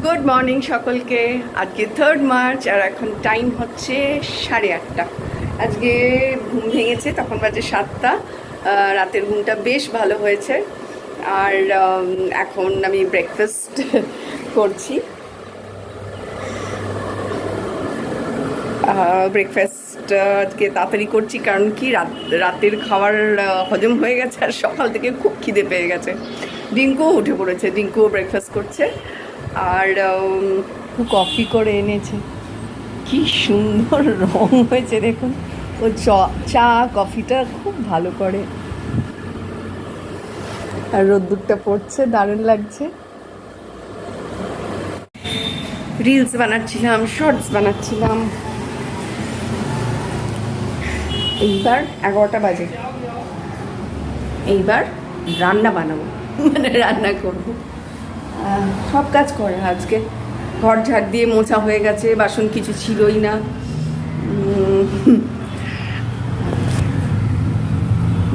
Good morning সকলকে। আজকে third March আর এখন টাইম হচ্ছে সাড়ে আটটা। আজকে ঘুম ভেঙেছে, তখন বাজে সাতটা। রাতের ঘুমটা বেশ ভালো হয়েছে। আর এখন আমি ব্রেকফাস্ট করছি। ব্রেকফাস্ট আজকে তাড়াতাড়ি করছি, কারণ কি রাত, রাতের খাবার হজম হয়ে গেছে, আর সকাল থেকে খুব খিদে পেয়ে গেছে। ডিঙ্কুও উঠে পড়েছে, ডিঙ্কুও ব্রেকফাস্ট করছে। আর কফি করে এনেছে। কি সুন্দর রং হয়েছে, দেখুন। ও চ- কফিটা খুব ভালো করে। আর রোদ্দুরটা পড়ছে, দারুণ লাগছে। রিলস বানাচ্ছিলাম, শর্টস বানাচ্ছিলাম। এইবার এগারোটা বাজে। এইবার রান্না বানাবো। মানে রান্না করব। সব কাজ করে আজকে। ঘর ঝাড় দিয়ে মোছা হয়ে গেছে, বাসন কিছু ছিলই না।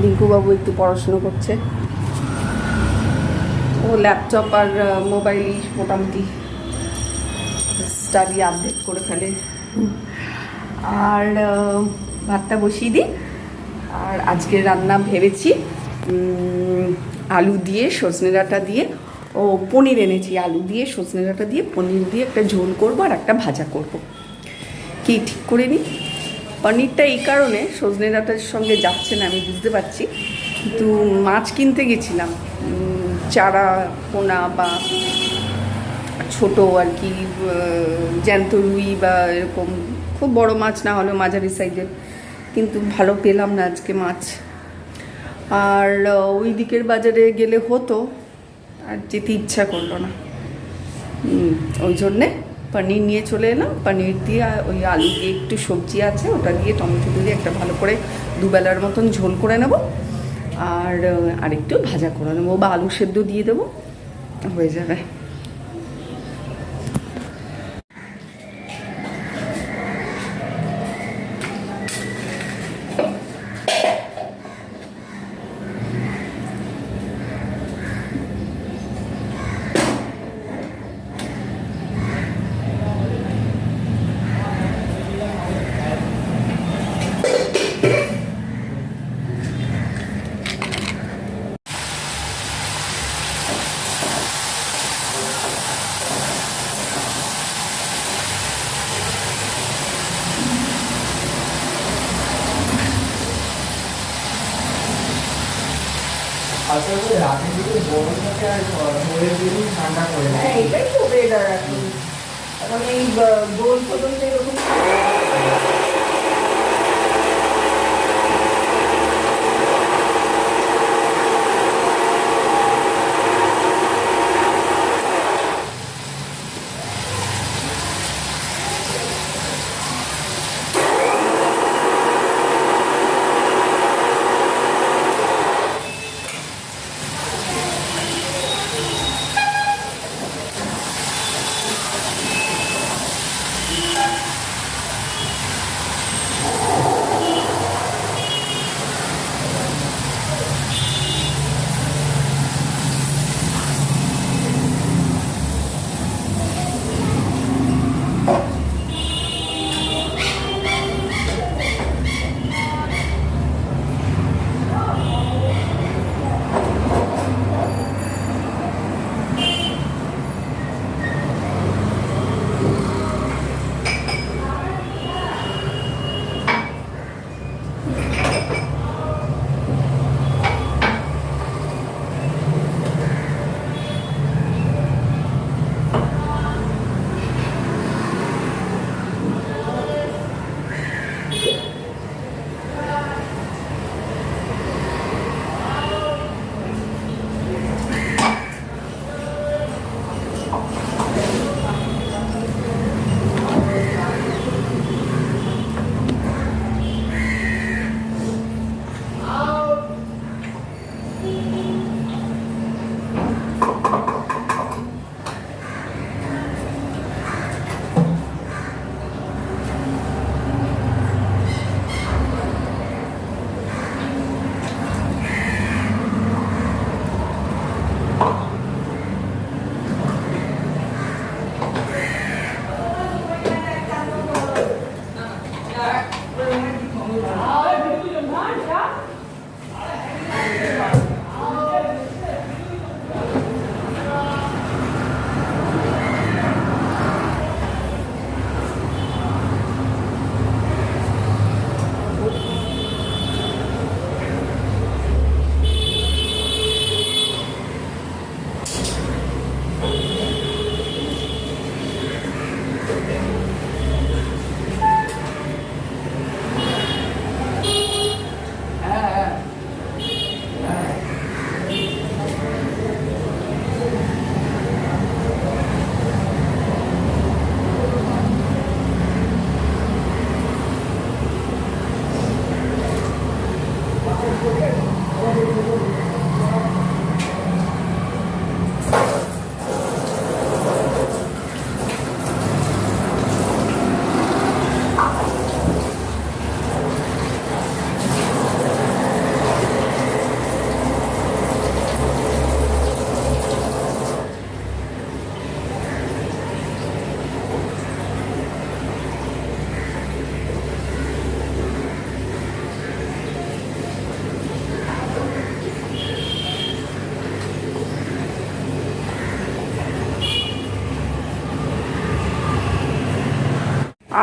রিঙ্কুবাবু একটু পড়াশুনো করছে। ও ল্যাপটপ আর মোবাইলই মোটামুটি স্টাডি আপডেট করে ফেলে। আর ভাতটা বসিয়ে দিই। আর আজকে রান্না ভেবেছি আলু দিয়ে, সজনে ডাঁটা দিয়ে। ও পনির এনেছি, আলু দিয়ে, সজনে ডাঁটা দিয়ে, পনির দিয়ে একটা ঝোল করব আর একটা ভাজা করব। কি ঠিক করে নিই পনিরটা এই কারণে সজনে ডাঁটার সঙ্গে যাচ্ছে না, আমি বুঝতে পারছি। কিন্তু মাছ কিনতে গেছিলাম চারা, পোনা বা ছোট আর কি জ্যান্ত রুই বা এরকম, খুব বড় মাছ না হলেও মাঝারি সাইজের, কিন্তু ভালো পেলাম না আজকে মাছ। আর ওই দিকের বাজারে গেলে হতো। আর যেতে ইচ্ছা করল না। ওই জন্যে পনির নিয়ে চলে এলাম। পনির দিয়ে ওই আলু দিয়ে একটু সবজি আছে, ওটা দিয়ে টমেটো দিয়ে একটা ভালো করে দুবেলার মতন ঝোল করে নেব। আর, আরেকটু ভাজা করে নেব বা আলু সেদ্ধ দিয়ে দেবো। হয়ে যাবে। করি রাতের দিকে গরম থাকে আর ভোরের দিকে ঠান্ডা করে হ্যাঁ এটাই তো ওয়েদার এখন এখন এই গোল পর্যন্ত এরকম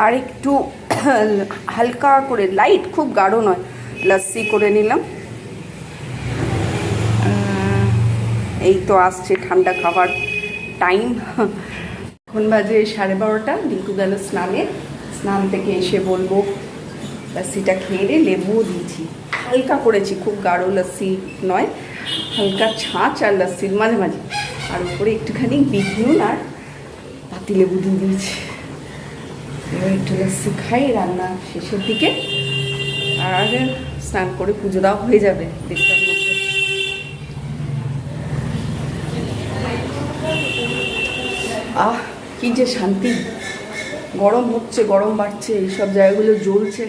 আর একটু হালকা করে লাইট খুব গাঢ় নয়, লস্যি করে নিলাম। এই তো আসছে ঠান্ডা খাবার টাইম এখন বাজে সাড়ে বারোটা ডিঙ্কু গেল স্নানে। স্নান থেকে এসে বলব, লস্যিটা খেয়ে লেবুও দিয়েছি। হালকা করেছি, খুব গাঢ় লস্যি নয়, হালকা ছাঁচ আর লস্যির মাঝে মাঝে আর উপরে একটুখানি বিট নুন আর পাতি লেবু দিয়ে দিয়েছি। একটু লস্যি খাই রান্না শেষের দিকে, আর স্নান করে পুজো দেওয়া হয়ে যাবে মধ্যে আহ, কি যে শান্তি। গরম হচ্ছে, গরম বাড়ছে এইসব জায়গাগুলো জ্বলছে।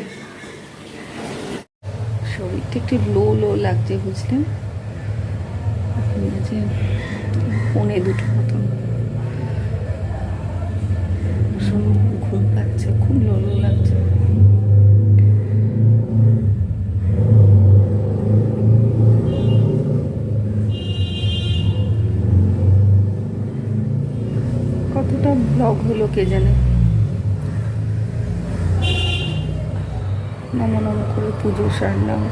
শরীরটা একটু লো লো লাগছে, বুঝলেন? পৌনে দুটো মতন ভীষণ ঘুম পাচ্ছে খুব লো লো লাগছে কতটা ব্লগ হলো কে জানে? নমো নমো করে পুজো সারলাম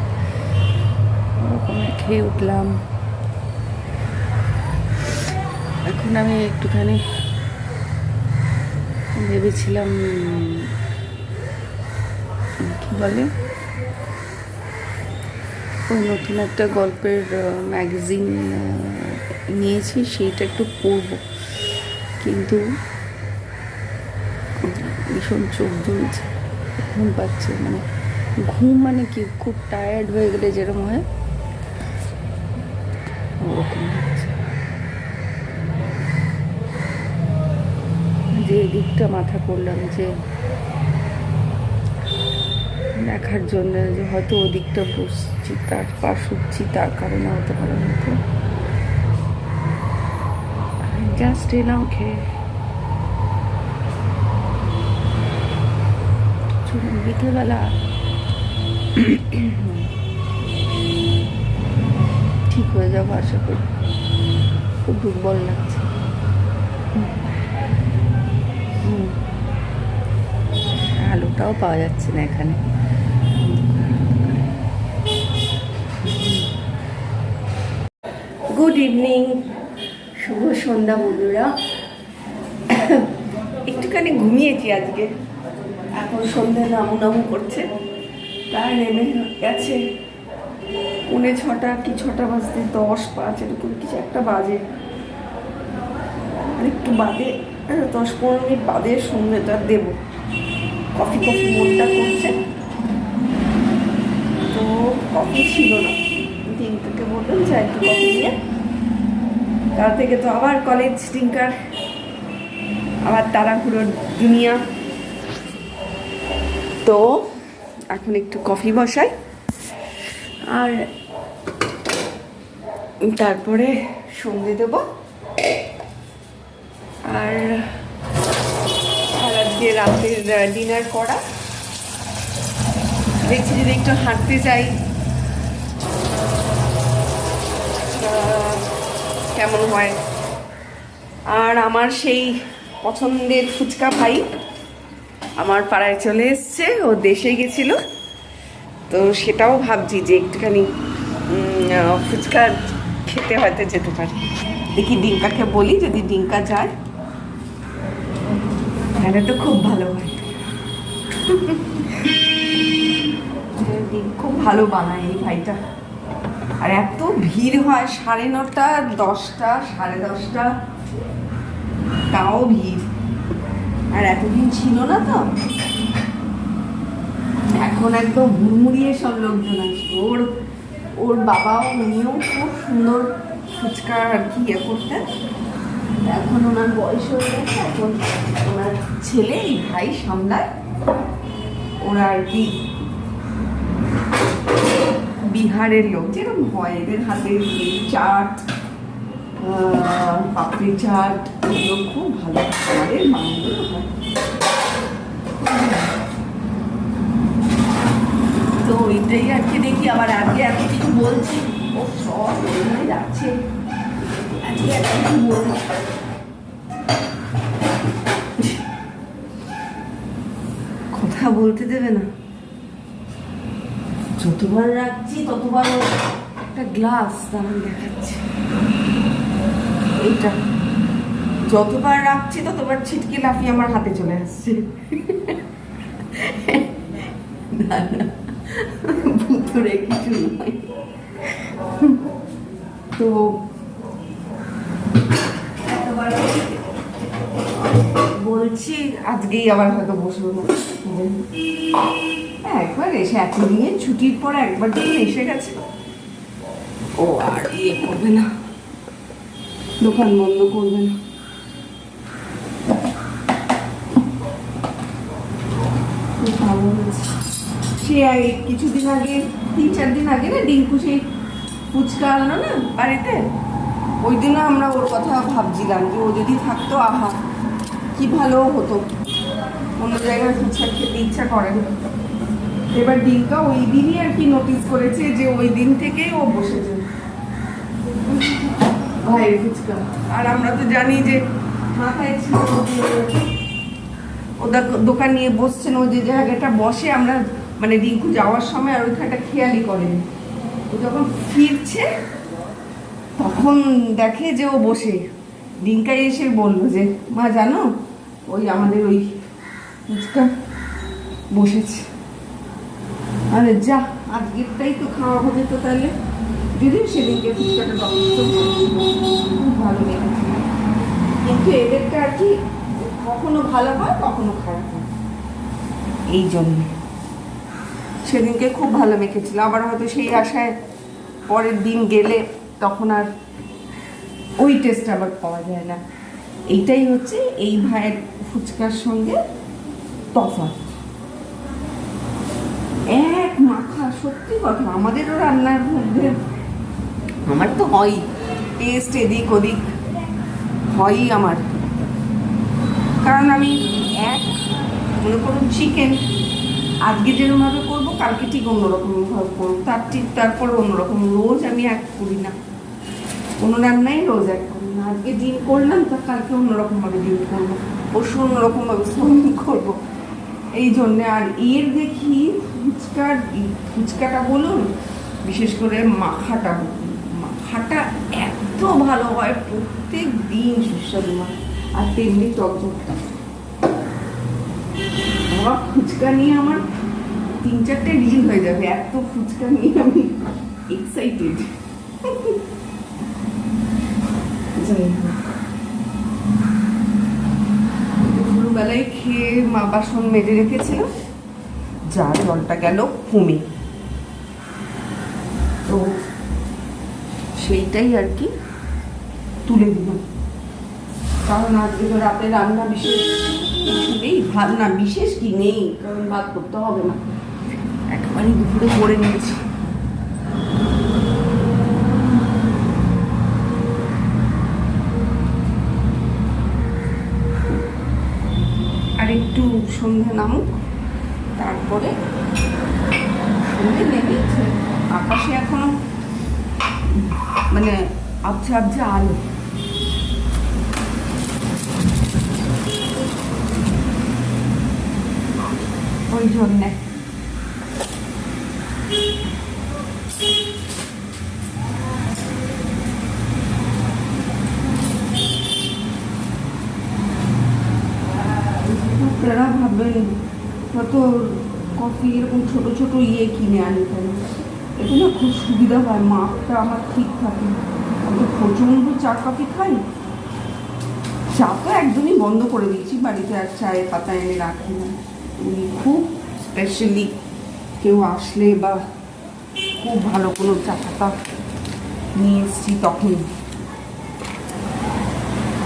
ওরকমে খেয়ে উঠলাম। এখন আমি একটুখানি ভেবেছিলাম, কি বলে? ওই নতুন একটা গল্পের ম্যাগাজিন নিয়েছি, সেইটা একটু পড়ব। কিন্তু ভীষণ চোখ জ্বলছে ঘুম পাচ্ছে মানে ঘুম মানে কি? খুব টায়ার্ড হয়ে গেলে যেরকম হয়, ওরকম লাগছে যে দিকটা মাথা করলাম যে দেখার জন্য যে হয়তো ওদিকটা বসছি, তার পা শুচ্ছি তার কারণে হতে পারে হয়তো। এলাম খেয়ে চলুন বিকেলবেলা ঠিক হয়ে যাব আশা করি খুব দুর্বল লাগছে। আলুটাও পাওয়া যাচ্ছে না এখানে। গুড ইভিনিং শুভ সন্ধ্যা বন্ধুরা। একটুখানি ঘুমিয়েছি আজকে। এখন সন্ধ্যে নামু নামু করছে। তাই নেমে গেছে। পৌনে ছটা কি ছটা বাজতে দশ, পাঁচ, এরকম কিছু একটা বাজে। একটু বাদে দশ পনেরো মিনিট বাদে সন্ধ্যেটা দেবো। কফি কফি মনটা করছে। তো কফি ছিল না। টিঙ্কুকে বললাম যে একটু কফি নিয়ে তার থেকে তো আবার কলেজ টিঙ্কার আবার তাড়াহুড়োর দুনিয়া তো এখন একটু কফি বসাই। আর তারপরে সন্ধে দেব। আর আজকে রাতের ডিনার করা। দেখছি যদি একটু হাঁটতে যাই। কেমন হয়। আর আমার সেই পছন্দের ফুচকা ভাই আমার পাড়ায় চলে এসছে, ও দেশে গেছিল। তো সেটাও ভাবছি যে একটুখানি ফুচকা খেতে হয়তো যেতে পারি। দেখি ডিঙ্কাকে বলি, যদি ডিঙ্কা যায়। তাহলে তো খুব ভালো হয়। খুব ভালো বানায় এই ভাইটা। আর এত ভিড় হয়, সাড়ে নটা, দশটা, সাড়ে দশটা। তাও ভিড়। আর এতদিন ছিল না তো। এখন একদম হুড়মুড়িয়ে সব লোকজন আসবে। ওর ওর বাবাও, উনিও খুব সুন্দর ফুচকা আর কি ইয়ে করতেন। এখন ওনার বয়স হয়ে গেছে, এখন ওনার ছেলে ভাই সামলায়। ওরা আর কি বিহারের লোক, যেরকম হয়, এদের হাতে চাট পাপড়ি চাট, এগুলো খুব ভালো আমাদের মানগুলো হয়। তো ওইটাই আর কি দেখি আবার আজকে এত কিছু বলছি, ও সব হয়ে যাচ্ছে। এত কিছু বলছি কথা বলতে দেবে না। যতবার রাখছি, ততবার একটা গ্লাস দাঁড়ান দেখাচ্ছে। এইটা। যতবার রাখছি, ততবার ছিটকে লাফিয়ে আমার হাতে চলে আসছে। কিছু নয়। তো বলছি, আজকেই আবার হয়তো বসবো। হ্যাঁ, একবার এসে এতদিনে ছুটির পর একবার যখন এসে গেছে। ও আর ইয়ে করবে না। দোকান বন্ধ করবে না। সে কিছুদিন আগে তিন চার দিন আগে না ডিঙ্কু সেই ফুচকা আনলো না বাড়িতে? ওই দিনও আমরা ওর কথা ভাবছিলাম যে ও যদি থাকতো আহা কি ভালো হতো। অন্য জায়গায় ফুচকা খেতে ইচ্ছা করে না। এবার ডিঙ্কা ওই দিনই আর কি নোটিস করেছে যে ওই দিন থেকেই ও বসেছে। ভাইয়ের ফুচকা। আর আমরা তো জানি যে মাথায় ছিল ওদের দোকান নিয়ে বসছেন ও যে জায়গাটা বসে আমরা মানে রিঙ্কু যাওয়ার সময় আর ওইখানটা খেয়ালই করেনি। ও যখন ফিরছে তখন দেখে যে ও বসে। ডিঙ্কাই এসে বলল যে মা জানো ওই আমাদের ওই ফুচকা বসেছে। আরে যা আজকেরটাই তো খাওয়া হবে তো তাহলে। যদিও সেদিনকে ফুচকাটা খুব ভালো লেগেছিল কিন্তু এদেরটা আর কি, কখনো ভালো হয়, কখনো খারাপ হয়। এই জন্য। সেদিনকে খুব ভালো মেখেছিল। আবার হয়তো সেই আশায় পরের দিন গেলে তখন আর ওই টেস্ট আবার পাওয়া যায় না। এইটাই হচ্ছে এই ভাইয়ের ফুচকার সঙ্গে তফাৎ। এক মাখা সত্যি কথা, আমাদেরও রান্নার মধ্যে আমার তো হয়। টেস্ট এদিক ওদিক হয়ই আমার। কারণ আমি এক, মনে করুন চিকেন আজকে যেরকমভাবে করব, কালকে ঠিক অন্যরকমভাবে করব। তার ঠিক তারপরে অন্যরকম, রোজ আমি এক করি না। কোনো রান্নাই রোজ এক করি না। আজকে ডিম করলাম, তা কালকে অন্যরকমভাবে ডিম করব, পরশু অন্যরকমভাবে সোয়াবিন করব। এই জন্যে আর এর দেখি ফুচকার ফুচকাটা বলুন, বিশেষ করে মাখাটা বলুন। মাখাটা এত ভালো হয়, প্রত্যেক দিন সুস্বাদু আর তেমনি টকঝকটা আমার ফুচকা নিয়ে আমার তিন চারটে রিল হয়ে যাবে। এত ফুচকা নিয়ে আমি এক্সাইটেড যাই হোক। দুপুরবেলায় খেয়ে মা বাসন মেজে রেখেছিলাম যা জলটা গেল কমে তো সেইটাই আর কি। তুলে দিলাম কারণ আজকে তো রাতে রান্না বিশেষ নেই, ভাত না, বিশেষ কি নেই, কারণ ভাত করতে হবে না। একবারই দুপুরে করে নিয়েছি। একটু সন্ধে নামুক তারপরে সন্ধে নেমে আকাশে এখনও মানে আবছে আবছে আলো। ওই জন্যে ভাববেন কত কফি এরকম ছোট ছোট ইয়ে কিনে আনি কেন? এতে না খুব সুবিধা হয়, মাপটা আমার ঠিক থাকে। আমি প্রচণ্ড চা কফি খাই। চা তো একদমই বন্ধ করে দিয়েছি, বাড়িতে আর চায়ের পাতা এনে রাখি না। উনি খুব স্পেশালি কেউ আসলে বা খুব ভালো কোনো চা পাতা নিয়ে এসছি তখন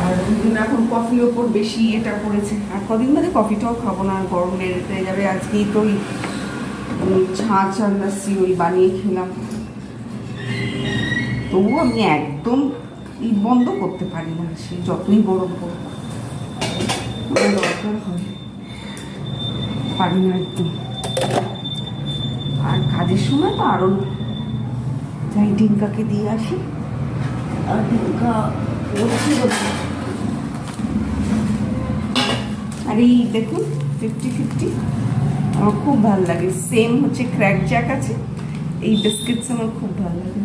আর এখন কফির ওপর বেশি এটা পড়েছে আর কদিন বাদে কফিটাও খাব না গরম বেড়ে যাবে। আজকেই তো ওই ছাঁচ আর লাস্সি ওই বানিয়ে খেলাম। তবুও আমি একদম বন্ধ করতে পারি না, সে যতই গরম আমার দরকার হয় পারি না একদম। আর কাজের সময় তো আরও যাই ডিঙ্কাকে দিয়ে আসি। আর ডিঙ্কা করছি বলছি আর এই দেখুন ফিফটি ফিফটি আমার খুব ভালো লাগে। সেম হচ্ছে ক্র্যাক জ্যাক আছে। এই বিস্কিটস আমার খুব ভালো লাগে।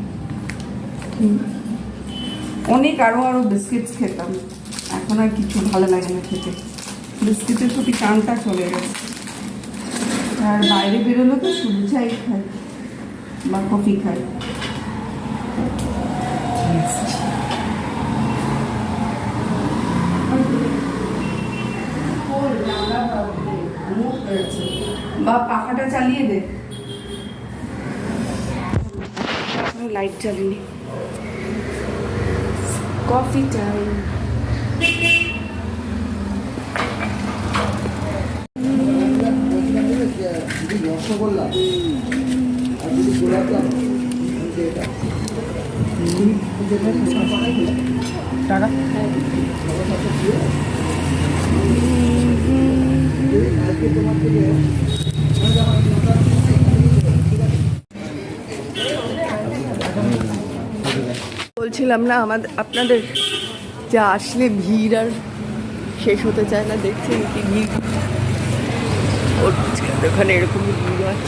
অনেক আরও আরও বিস্কিটস খেতাম। এখন আর কিছু ভালো লাগে না খেতে। বিস্কিটের প্রতি টানটা চলে গেছে। আর বাইরে বেরোলে তো শুধু চাই খাই বা কফি খাই বা পাখাটা চালিয়ে দে। লাইট জ্বালিনি। কফি টাইম রসগোল্লা আর যদি গোলাপ টাকা? বলছিলাম না আমাদের আপনাদের যে আসলে ভিড় আর শেষ হতে চায় না দেখছি কি ভিড়? ওখানে এরকম ভিড় হয়।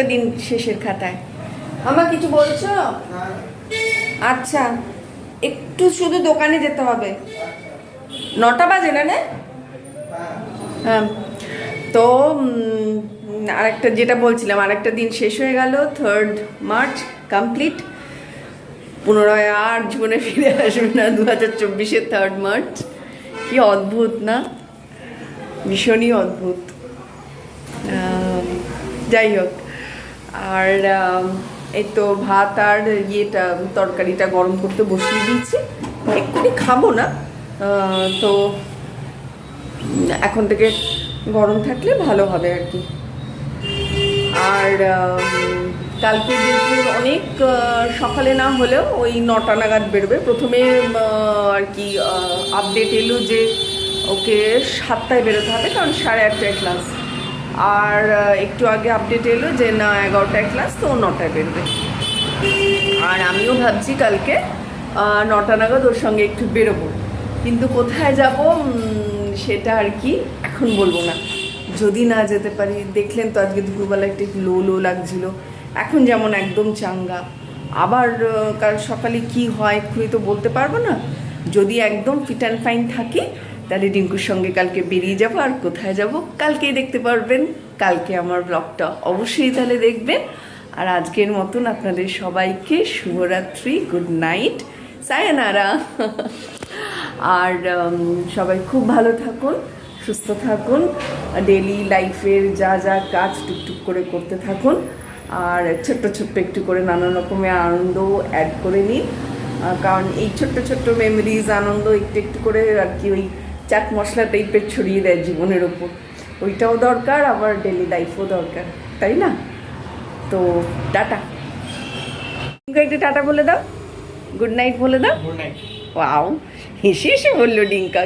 একটা দিন শেষের খাতায়। আমার কিছু বলছো? আচ্ছা একটু শুধু দোকানে যেতে হবে। নটা বাজে না হ্যাঁ তো আরেকটা যেটা বলছিলাম, আরেকটা দিন শেষ হয়ে গেল থার্ড মার্চ কমপ্লিট পুনরায় আর জীবনে ফিরে আসবে না দু হাজার চব্বিশের থার্ড মার্চ কি অদ্ভুত, না? ভীষণই অদ্ভুত। যাই হোক। আর এই তো ভাত আর ইয়েটা, তরকারিটা গরম করতে বসিয়ে দিয়েছি। এক্ষুনি খাব না। তো এখন থেকে গরম থাকলে ভালো হবে আর কি। আর কালকে যেহেতু অনেক সকালে না হলেও ওই নটা নাগাদ বেরোবে। প্রথমে আর কি আপডেট এলো যে ওকে সাতটায় বেরোতে হবে, কারণ সাড়ে আটটায় ক্লাস আর একটু আগে আপডেট এলো যে না, এগারোটায় ক্লাস তো নটায় বেরোবে। আর আমিও ভাবছি কালকে নটা নাগাদ ওর সঙ্গে একটু বেরোবো। কিন্তু কোথায় যাব সেটা আর কি এখন বলব না। যদি না যেতে পারি, দেখলেন তো আজকে দুপুরবেলা একটু লো লো লাগছিল। এখন যেমন একদম চাঙ্গা। আবার কাল সকালে কি হয়, এক্ষুনি তো বলতে পারব না। যদি একদম ফিট অ্যান্ড ফাইন থাকি তাহলে ডিঙ্কুর সঙ্গে কালকে বেরিয়ে যাব আর কোথায় যাব? কালকেই দেখতে পারবেন। কালকে আমার ব্লগটা অবশ্যই তাহলে দেখবেন। আর আজকের মতন আপনাদের সবাইকে শুভরাত্রি গুড নাইট সায়নারা আর সবাই খুব ভালো থাকুন, সুস্থ থাকুন ডেলি লাইফের যা যা কাজ টুকটুক করে করতে থাকুন। আর ছোট্ট ছোট্ট একটু করে নানান রকমের আনন্দ অ্যাড করে নিন। কারণ এই ছোট্ট ছোট্ট মেমোরিজ আনন্দ একটু একটু করে আর কি ওই চাট মশলা টাইপের ছড়িয়ে দেয় জীবনের ওপর। ওইটাও দরকার আবার ডেলি লাইফও দরকার তাই না? তো টাটা। একটু টাটা বলে দাও। গুড নাইট বলে দাও। গুড নাইট ওয়াও হেসে হেসে বলল ডিঙ্কা।